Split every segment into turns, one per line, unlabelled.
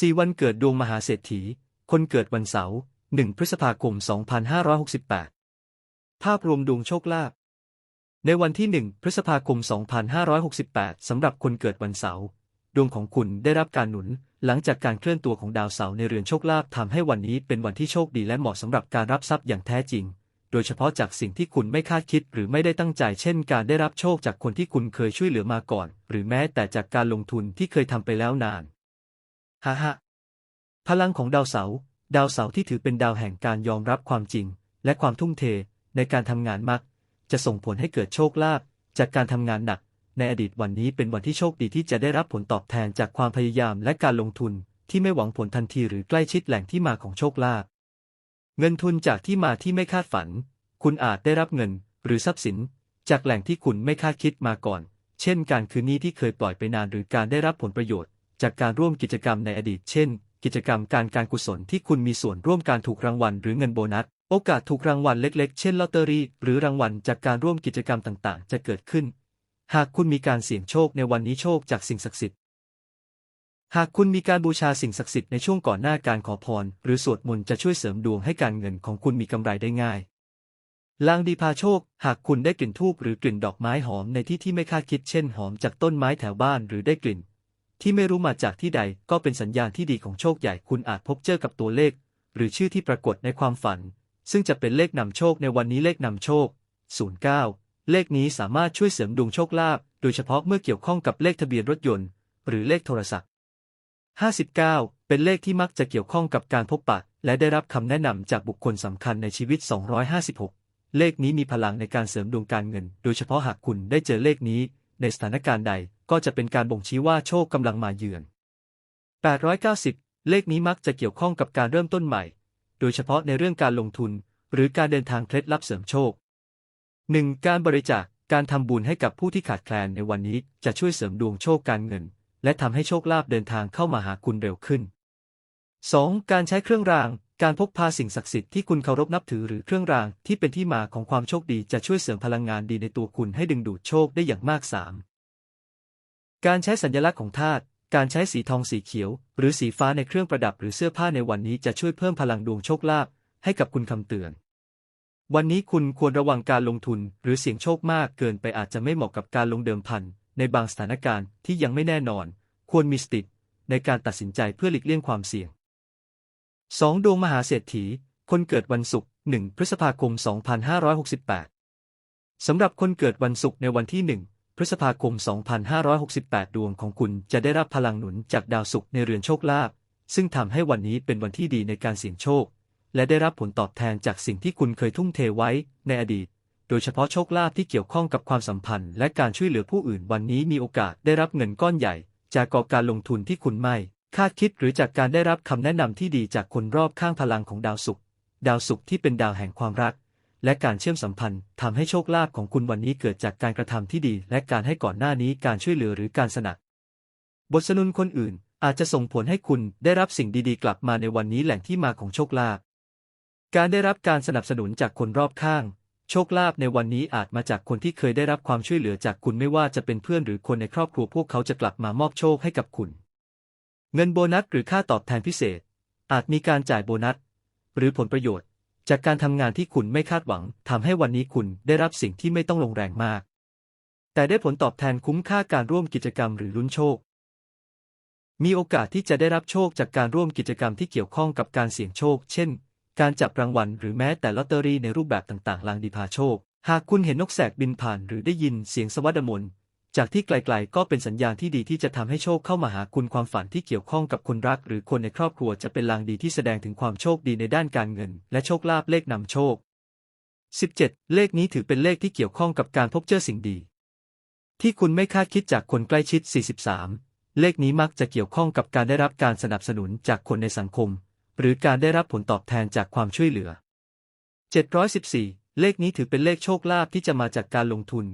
สี่วันเกิดดวงมหาเศรษฐี คนเกิดวันเสาร์1พฤษภาคม 2568 ภาพรวมดวงโชคลาภ ในวันที่ 1 พฤษภาคม 2568 สำหรับคนเกิดวันเสาร์ ดวงของคุณได้รับการหนุน หลังจากการเคลื่อนตัวของดาวเสาร์ในเรือนโชคลาภทำให้วันนี้เป็นวันที่โชคดีและเหมาะสำหรับการรับทรัพย์อย่างแท้จริง โดยเฉพาะจากสิ่งที่คุณไม่คาดคิดหรือไม่ได้ตั้งใจ เช่น การได้รับโชคจากคนที่คุณเคยช่วยเหลือมาก่อน หรือแม้แต่จากการลงทุนที่เคยทำไปแล้วนาน ฮ่าฮ่าพลังของดาวเสาร์ดาวเสาร์ที่ถือเป็นดาวแห่งการยอมรับความจริง และความทุ่มเทในการทำงานมัก จะส่งผลให้เกิดโชคลาภจากการทำงานหนัก ในอดีตวันนี้เป็นวันที่โชคดีที่จะได้รับผลตอบแทนจากความพยายามและการลงทุนที่ไม่หวังผลทันทีหรือใกล้ชิดแหล่งที่มาของโชคลาภเงินทุนจากที่มาที่ไม่คาดฝัน คุณอาจได้รับเงิน หรือทรัพย์สิน จากแหล่งที่คุณไม่คาดคิดมาก่อน เช่น การคืนหนี้ที่เคยปล่อยไปนานหรือการได้รับผลประโยชน์ จากการร่วมกิจกรรมในอดีต เช่น กิจกรรมการการกุศลที่คุณมีส่วนร่วมการถูกรางวัลหรือเงินโบนัส โอกาสถูกรางวัลเล็กๆ เช่นลอตเตอรี่ หรือรางวัลจากการร่วมกิจกรรมต่างๆ จะเกิดขึ้น หากคุณมีการเสี่ยงโชคในวันนี้โชคจากสิ่งศักดิ์สิทธิ์ หากคุณมีการบูชาสิ่งศักดิ์สิทธิ์ในช่วงก่อนหน้าการขอพร หรือสวดมนต์จะช่วยเสริมดวงให้การเงินของคุณมีกำไรได้ง่ายลางดีพาโชค หากคุณได้กลิ่นทูบหรือกลิ่นดอกไม้หอมในที่ที่ไม่คาดคิดเช่นหอมจากต้นไม้แถวบ้านหรือได้กลิ่น ที่ไม่รู้มาจากที่ใดก็เป็นสัญญาณที่ดีของโชคใหญ่คุณอาจพบเจอกับตัวเลข หรือชื่อที่ปรากฏในความฝัน ซึ่งจะเป็นเลขนำโชคในวันนี้เลขนำโชค 09 เลขนี้สามารถช่วยเสริมดวงโชคลาภโดยเฉพาะเมื่อเกี่ยวข้องกับเลขทะเบียนรถยนต์ หรือเลขโทรศัพท์ 59 เป็นเลขที่มักจะเกี่ยวข้องกับการพบปะ และได้รับคำแนะนำจากบุคคลสำคัญในชีวิต 256 เลขนี้มีพลังในการเสริมดวงการเงิน โดยเฉพาะหากคุณได้เจอเลขนี้ในสถานการณ์ใด ก็จะเป็นการบ่งชี้ว่าโชคกำลังมาเยือน 890 เลขนี้มักจะเกี่ยวข้องกับการเริ่มต้นใหม่ โดยเฉพาะในเรื่องการลงทุน หรือการเดินทางเคล็ดลับเสริมโชค 1. การบริจาค การทำบุญให้กับผู้ที่ขาดแคลนในวันนี้จะช่วยเสริมดวงโชคการเงิน และทำให้โชคลาภเดินทางเข้ามาหาคุณเร็วขึ้น 2. การใช้เครื่องราง การพกพาสิ่งศักดิ์สิทธิ์ที่คุณเคารพนับถือหรือเครื่องรางที่เป็นที่มาของความโชคดีจะช่วยเสริมพลังงานดีในตัวคุณให้ดึงดูดโชคได้อย่างมาก 3. การใช้สัญลักษณ์ของธาตุ การใช้สีทองสีเขียว หรือสีฟ้าในเครื่องประดับหรือเสื้อผ้าในวันนี้จะช่วยเพิ่มพลังดวงโชคลาภให้กับคุณคำเตือน วันนี้คุณควรระวังการลงทุนหรือเสี่ยงโชคมากเกินไปอาจจะไม่เหมาะกับการลงเดิมพันในบางสถานการณ์ที่ยังไม่แน่นอน ควรมีสติในการตัดสินใจเพื่อหลีกเลี่ยงความเสี่ยง 2. ดวงมหาเศรษฐี คนเกิดวันศุกร์ 1 พฤษภาคม 2568 สำหรับคนเกิดวันศุกร์ในวันที่ 1 พฤษภาคม 2568 ดวงของคุณจะได้รับพลังหนุนจากดาวศุกร์ในเรือนโชคลาภ ซึ่งทำให้วันนี้เป็นวันที่ดีในการเสี่ยงโชค และได้รับผลตอบแทนจากสิ่งที่คุณเคยทุ่มเทไว้ในอดีต โดยเฉพาะโชคลาภที่เกี่ยวข้องกับความสัมพันธ์ และการช่วยเหลือผู้อื่นวันนี้มีโอกาสได้รับเงินก้อนใหญ่ จากกอบการลงทุนที่คุณไม่ คาดคิดหรือจากการได้รับคำแนะนำที่ดีจากคนรอบข้างพลังของดาวศุกร์ ดาวศุกร์ที่เป็นดาวแห่งความรัก และการเชื่อมสัมพันธ์ทำให้โชคลาภของคุณวันนี้เกิดจากการกระทำที่ดี และการให้ก่อนหน้านี้การช่วยเหลือหรือการสนับบทสนุนคนอื่น อาจจะส่งผลให้คุณได้รับสิ่งดีๆ กลับมาในวันนี้แหล่งที่มาของโชคลาภการได้รับการสนับสนุนจากคนรอบข้าง โชคลาภในวันนี้อาจมาจากคนที่เคยได้รับความช่วยเหลือจากคุณไม่ว่าจะเป็นเพื่อนหรือคนในครอบครัวพวกเขาจะกลับมามอบโชคให้กับคุณ เงินโบนัสหรือค่าตอบแทนพิเศษ อาจมีการจ่ายโบนัส หรือผลประโยชน์ จากการทำงานที่คุณไม่คาดหวังทำให้วันนี้คุณได้รับสิ่งที่ไม่ต้องลงแรงมาก แต่ได้ผลตอบแทนคุ้มค่าการร่วมกิจกรรมหรือลุ้นโชค มีโอกาสที่จะได้รับโชคจากการร่วมกิจกรรมที่เกี่ยวข้องกับการเสี่ยงโชค เช่น การจับรางวัลหรือแม้แต่ลอตเตอรี่ในรูปแบบต่างๆ ลางดีพาโชค หากคุณเห็นนกแสกบินผ่านหรือได้ยินเสียงสวัสดมน จากที่ไกลๆก็เป็นสัญญาณที่ดีที่จะทำให้โชคเข้ามาหาคุณความฝันที่เกี่ยวข้องกับคนรัก หรือคนในครอบครัวจะเป็นลางดีที่แสดงถึงความโชคดีในด้านการเงิน และโชคลาภเลขนำโชค 17 เลขนี้ถือเป็นเลขที่เกี่ยวข้องกับการพบเจอสิ่งดี ที่คุณไม่คาดคิดจากคนใกล้ชิด 43 เลขนี้มักจะเกี่ยวข้องกับการได้รับการสนับสนุนจากคนในสังคม หรือการได้รับผลตอบแทนจากความช่วยเหลือ 714 เลขนี้ถือเป็นเลขโชคลาภที่จะมาจากการลงทุน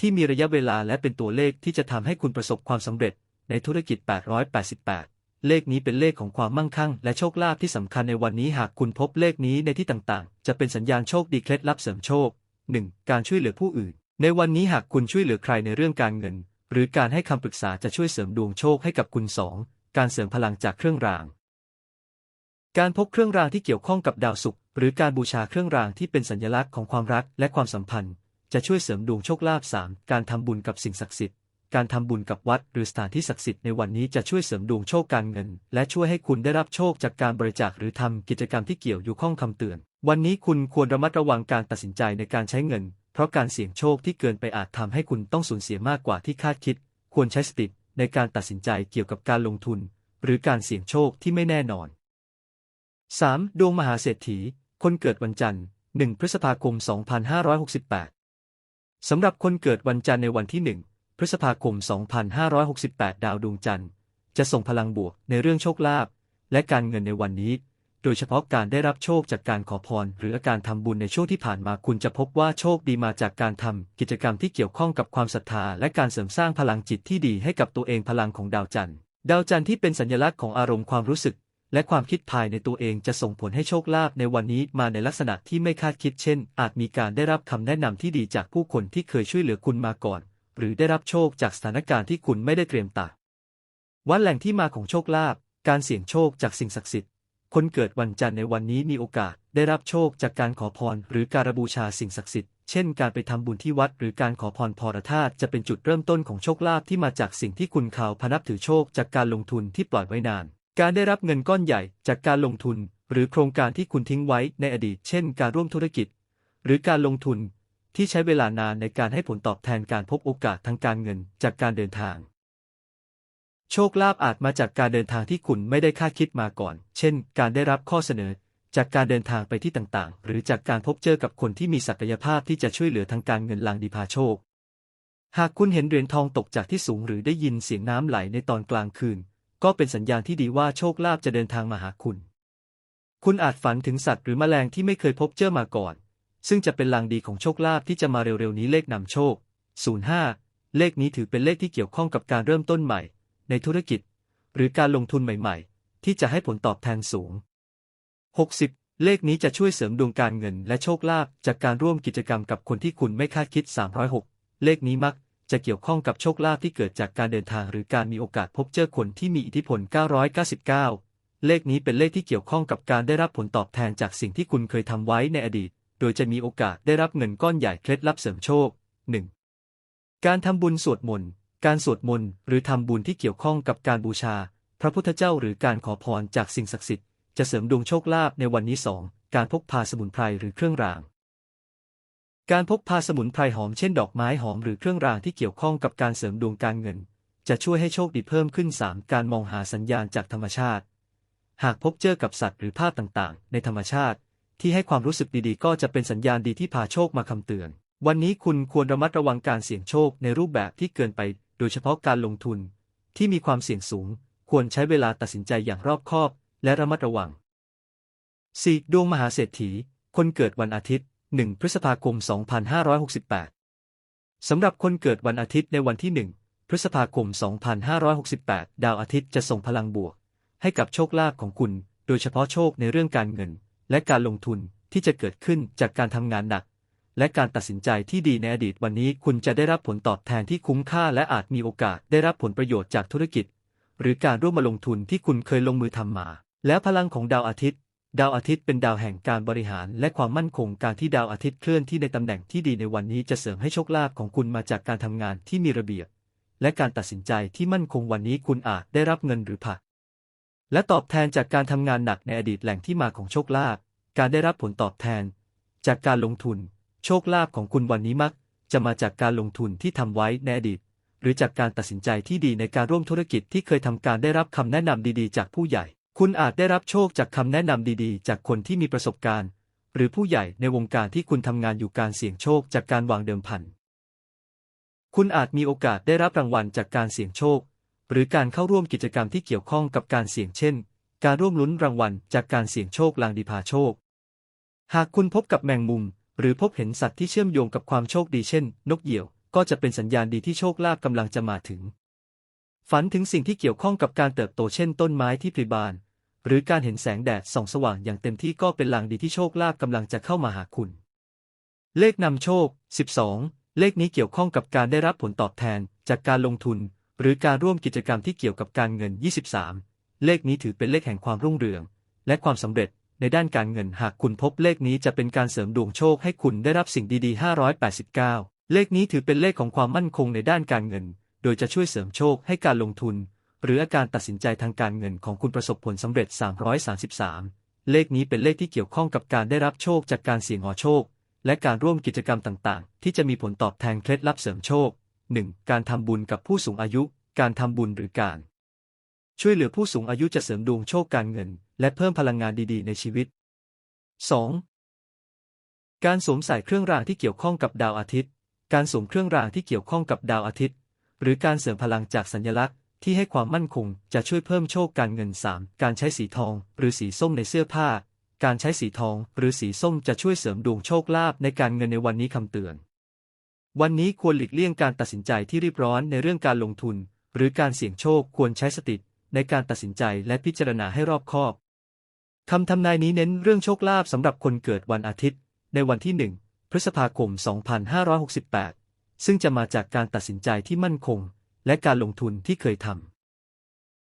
ที่มีระยะเวลาและเป็นตัวเลขที่จะทำให้คุณประสบความสำเร็จ ในธุรกิจ 888 เลขนี้เป็นเลขของความมั่งคั่ง และโชคลาภที่สำคัญในวันนี้หากคุณพบเลขนี้ในที่ต่างๆ จะเป็นสัญญาณโชคดีเคล็ดลับเสริมโชค 1. การช่วยเหลือผู้อื่น ในวันนี้หากคุณช่วยเหลือใครในเรื่องการเงิน หรือการให้คำปรึกษาจะช่วยเสริมดวงโชคให้กับคุณ 2. การเสริมพลังจากเครื่องราง การพกเครื่องรางที่เกี่ยวข้องกับดาวศุกร์หรือการบูชาเครื่องรางที่เป็นสัญลักษณ์ของความรักและความสัมพันธ์ จะช่วยเสริมดวงโชคลาภสามการทำบุญกับสิ่งศักดิ์สิทธิ์ การทำบุญกับวัดหรือสถานที่ศักดิ์สิทธิ์ในวันนี้จะช่วยเสริมดวงโชคการเงิน และช่วยให้คุณได้รับโชคจากการบริจาคหรือทำกิจกรรมที่เกี่ยวอยู่ข้องคำเตือน วันนี้คุณควรระมัดระวังการตัดสินใจในการใช้เงิน เพราะการเสี่ยงโชคที่เกินไปอาจทำให้คุณต้องสูญเสียมากกว่าที่คาดคิด ควรใช้สติในการตัดสินใจเกี่ยวกับการลงทุน หรือการเสี่ยงโชคที่ไม่แน่นอน 3. ดวงมหาเศรษฐี คนเกิดวันจันทร์ 1 พฤษภาคม 2568 สำหรับคนเกิดวันจันทร์ในวันที่ 1 พฤษภาคม 2568 ดาวดวงจันทร์ จะส่งพลังบวกในเรื่องโชคลาภและการเงินในวันนี้ โดยเฉพาะการได้รับโชคจากการขอพร หรือการทำบุญในช่วงที่ผ่านมาคุณจะพบว่าโชคดีมาจากการทำกิจกรรมที่เกี่ยวข้องกับความศรัทธา และการเสริมสร้างพลังจิตที่ดีให้กับตัวเองพลังของดาวจันทร์ ดาวจันทร์ที่เป็นสัญลักษณ์ของอารมณ์ความรู้สึก และความคิดภายในตัวเองจะส่งผลให้โชคลาภในวันนี้มาในลักษณะที่ไม่คาดคิดเช่น อาจมีการได้รับคำแนะนำที่ดีจากผู้คนที่เคยช่วยเหลือคุณมาก่อน หรือได้รับโชคจากสถานการณ์ที่คุณไม่ได้เตรียมตาวันแหล่งที่มาของโชคลาภการเสี่ยงโชคจากสิ่งศักดิ์สิทธิ์ คนเกิดวันจันทร์ในวันนี้มีโอกาสได้รับโชคจากการขอพรหรือการบูชาสิ่งศักดิ์สิทธิ์ เช่น การไปทำบุญที่วัดหรือการขอพรพรธาตุจะเป็นจุดเริ่มต้นของโชคลาภที่มาจากสิ่งที่คุณข่าวพนับถือโชคจากการลงทุนที่ปล่อยไว้นาน การได้รับเงินก้อนใหญ่จากการลงทุน หรือโครงการที่คุณทิ้งไว้ในอดีต เช่น การร่วมธุรกิจ หรือการลงทุนที่ใช้เวลานานในการให้ผลตอบแทนการพบโอกาสทางการเงินจากการเดินทาง โชคลาภอาจมาจากการเดินทางที่คุณไม่ได้คาดคิดมาก่อน เช่น การได้รับข้อเสนอจากการเดินทางไปที่ต่างๆ หรือจากการพบเจอกับคนที่มีศักยภาพที่จะช่วยเหลือทางการเงินลางดีพาโชค หากคุณเห็นเหรียญทองตกจากที่สูงหรือได้ยินเสียงน้ำไหลในตอนกลางคืน ก็เป็นสัญญาณที่ดีว่าโชคลาภจะเดินทางมาหาคุณ คุณอาจฝันถึงสัตว์หรือแมลงที่ไม่เคยพบเจอมาก่อน ซึ่งจะเป็นลางดีของโชคลาภที่จะมาเร็วๆนี้เลขนำโชค 05 เลขนี้ถือเป็นเลขที่เกี่ยวข้องกับการเริ่มต้นใหม่ ในธุรกิจ หรือการลงทุนใหม่ ๆ ที่จะให้ผลตอบแทนสูง 60เลขนี้จะช่วยเสริมดวงการเงินและโชคลาภจากการร่วมกิจกรรมกับคนที่คุณไม่คาดคิด 306 เลขนี้มัก จะเกี่ยวข้องกับโชคลาภที่เกิดจากการเดินทางหรือการมีโอกาสพบเจอคนที่มีอิทธิพล 999 เลขนี้เป็นเลขที่เกี่ยวข้องกับการได้รับผลตอบแทนจากสิ่งที่คุณเคยทำไว้ในอดีต โดยจะมีโอกาสได้รับเงินก้อนใหญ่เคล็ดลับเสริมโชค 1. การทำบุญสวดมนต์ การสวดมนต์หรือทำบุญที่เกี่ยวข้องกับการบูชา พระพุทธเจ้าหรือการขอพรจากสิ่งศักดิ์สิทธิ์จะเสริมดวงโชคลาภในวันนี้ 2. การพกพาสมุนไพรหรือเครื่องราง การพกพาสมุนไพรหอมเช่นดอกไม้หอมหรือเครื่องรางที่เกี่ยวข้องกับการเสริมดวงการเงิน จะช่วยให้โชคดีเพิ่มขึ้น 3. การมองหาสัญญาณจากธรรมชาติ หากพบเจอกับสัตว์หรือภาพต่างๆ ในธรรมชาติ ที่ให้ความรู้สึกดีๆ ก็จะเป็นสัญญาณดีที่พาโชคมาคำเตือน วันนี้คุณควรระมัดระวังการเสี่ยงโชคในรูปแบบที่เกินไป โดยเฉพาะการลงทุน ที่มีความเสี่ยงสูง ควรใช้เวลาตัดสินใจอย่างรอบคอบ และระมัดระวัง 4. ดวงมหาเศรษฐี คนเกิดวันอาทิตย์ 1 พฤษภาคม 2568 สำหรับคนเกิดวันอาทิตย์ในวันที่ 1 พฤษภาคม 2568 ดาวอาทิตย์จะส่งพลังบวก ให้กับโชคลาภของคุณ โดยเฉพาะโชคในเรื่องการเงิน และการลงทุนที่จะเกิดขึ้นจากการทำงานหนัก และการตัดสินใจที่ดีในอดีตวันนี้คุณจะได้รับผลตอบแทนที่คุ้มค่า และอาจมีโอกาสได้รับผลประโยชน์จากธุรกิจ หรือการร่วมมาลงทุนที่คุณเคยลงมือทำมา แล้วพลังของดาวอาทิตย์ ดาวอาทิตย์เป็นดาวแห่งการบริหารและความมั่นคงการที่ดาวอาทิตย์เคลื่อนที่ในตำแหน่งที่ดีในวันนี้จะเสริมให้โชคลาภของคุณมาจากการทำงานที่มีระเบียบ และการตัดสินใจที่มั่นคงวันนี้คุณอาจได้รับเงินหรือผัก และตอบแทนจากการทำงานหนักในอดีตแหล่งที่มาของโชคลาภการได้รับผลตอบแทน จากการลงทุน โชคลาภของคุณวันนี้มัก จะมาจากการลงทุนที่ทำไว้ในอดีต หรือจากการตัดสินใจที่ดีในการร่วมธุรกิจที่เคยทำการได้รับคำแนะนำดีๆ จากผู้ใหญ่ คุณอาจได้รับโชคจากคำแนะนำดีๆ จากคนที่มีประสบการณ์ หรือผู้ใหญ่ในวงการที่คุณทำงานอยู่การเสี่ยงโชคจากการวางเดิมพัน คุณอาจมีโอกาสได้รับรางวัลจากการเสี่ยงโชค หรือการเข้าร่วมกิจกรรมที่เกี่ยวข้องกับการเสี่ยงเช่น การร่วมลุ้นรางวัลจากการเสี่ยงโชคลางดีพาโชค หากคุณพบกับแมงมุม หรือพบเห็นสัตว์ที่เชื่อมโยงกับความโชคดีเช่น นกเหยี่ยว ก็จะเป็นสัญญาณดีที่โชคลาภกำลังจะมาถึง ฝันถึงสิ่งที่เกี่ยวข้องกับการเติบโตเช่นต้นไม้ที่ผลิบาน หรือการเห็นแสงแดดส่องสว่างอย่างเต็มที่ก็เป็นลางดีที่โชคลาภกำลังจะเข้ามาหาคุณ เลขนำโชค 12 เลขนี้เกี่ยวข้องกับการได้รับผลตอบแทนจากการลงทุน หรือการร่วมกิจกรรมที่เกี่ยวกับการเงิน 23 เลขนี้ถือเป็นเลขแห่งความรุ่งเรือง และความสำเร็จในด้านการเงินหากคุณพบเลขนี้จะเป็นการเสริมดวงโชคให้คุณได้รับสิ่งดีๆ 589 เลขนี้ถือเป็นเลขของความมั่นคงในด้านการเงิน โดยจะช่วยเสริมโชคให้การลงทุน หรืออาการตัดสินใจทางการเงินของคุณประสบผลสำเร็จ 333 เลขนี้เป็นเลขที่เกี่ยวข้องกับการได้รับโชคจากการเสี่ยงหอโชค และการร่วมกิจกรรมต่างๆ ที่จะมีผลตอบแทนเคล็ดลับเสริมโชค 1. การทำบุญกับผู้สูงอายุ การทำบุญหรือการ ช่วยเหลือผู้สูงอายุจะเสริมดวงโชคการเงิน และเพิ่มพลังงานดีๆ ในชีวิต 2. การสวมใส่เครื่องรางที่เกี่ยวข้องกับดาวอาทิตย์ การสวมเครื่องรางที่เกี่ยวข้องกับดาวอาทิตย์ หรือการเสริมพลังจากสัญลักษณ์ที่ให้ความมั่นคงจะช่วยเพิ่มโชคการเงิน 3. การใช้สีทอง หรือสีส้มในเสื้อผ้า การใช้สีทอง หรือสีส้มจะช่วยเสริมดวงโชคลาภในการเงินในวันนี้คำเตือน วันนี้ควรหลีกเลี่ยงการตัดสินใจที่รีบร้อนในเรื่องการลงทุน หรือการเสี่ยงโชคควรใช้สติในการตัดสินใจและพิจารณาให้รอบคอบคำทำนายนี้เน้นเรื่องโชคลาภสำหรับคนเกิดวันอาทิตย์ ในวันที่ 1 พฤษภาคม 2568 ซึ่งจะมาจากการตัดสินใจที่มั่นคง และการลงทุนที่เคยทำ